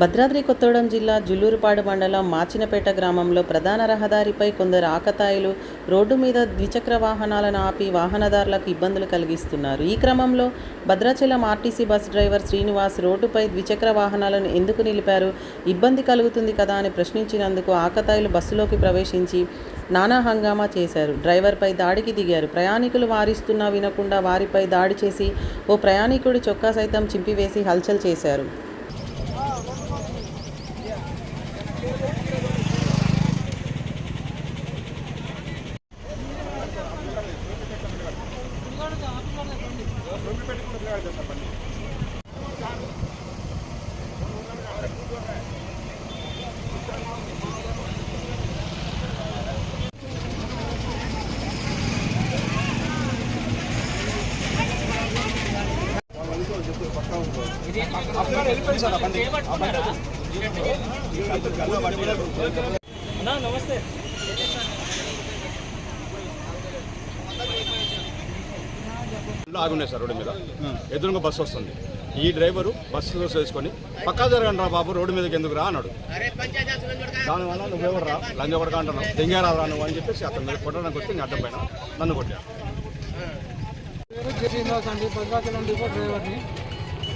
భద్రాద్రి కొత్తగూడెం జిల్లా జుల్లూరుపాడు మండలం మాచినపేట గ్రామంలో ప్రధాన రహదారిపై కొందరు ఆకతాయిలు రోడ్డు మీద ద్విచక్ర వాహనాలను ఆపి వాహనదారులకు ఇబ్బందులు కలిగిస్తున్నారు. ఈ క్రమంలో Bhadrachalam RTC bus driver Srinivas రోడ్డుపై ద్విచక్ర వాహనాలను ఎందుకు నిలిపారు? ఇబ్బంది కలుగుతుంది కదా అని ప్రశ్నించినందుకు ఆకతాయిలు బస్సులోకి ప్రవేశించి నానా హంగామా చేశారు. డ్రైవర్పై దాడికి దిగారు. ప్రయాణికులు వారిస్తున్నా వినకుండా వారిపై దాడి చేసి ఓ ప్రయాణికుడి చొక్కా సైతం చింపివేసి హల్చల్ చేశారు. Thank you. ఆగున్నాయి సార్ రోడ్డు మీద. ఎదురుగా బస్సు వస్తుంది. ఈ డ్రైవరు బస్సు వేసుకొని పక్కా జరగండి రా బాబు రోడ్డు మీదకి ఎందుకు రా? అన్నాడు. దానివల్ల నువ్వెవరు రా? లంజ కొడక అంటున్నావు. దెంగారా రా నువ్వు? అని చెప్పేసి అతని మీద కొట్టడానికి వచ్చి ఇంకా అడ్డం పైన నన్ను కొట్టాను డ్రైవర్ని.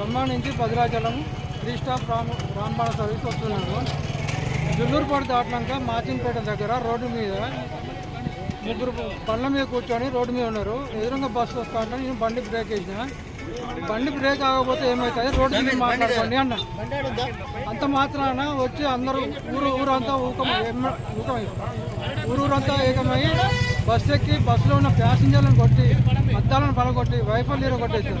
ఖమ్మం నుంచి Bhadrachalam three stop Ram Rambana service వస్తున్నాను జుల్లూరుపాడు దాటినాక మాచిన్పేట దగ్గర రోడ్డు మీద ముగ్గురు బండ్ల మీద కూర్చొని రోడ్డు మీద ఉన్నారు. ఎదురుగా బస్సు వస్తా ఉంటే నేను బండి బ్రేక్ వేసిన బండి బ్రేక్ ఆగకపోతే ఏమవుతుంది రోడ్డు మీద మాట్లాడుకోండి అన్న. అంత మాత్రాన వచ్చి అందరూ ఊరు ఊరంతా ఊకం ఊకమై. ఊరు ఊరంతా ఏకమై బస్సు ఎక్కి బస్సులో ఉన్న ప్యాసింజర్లను కొట్టి అద్దాలను పలగొట్టి వైఫల్యం కొట్టేశారు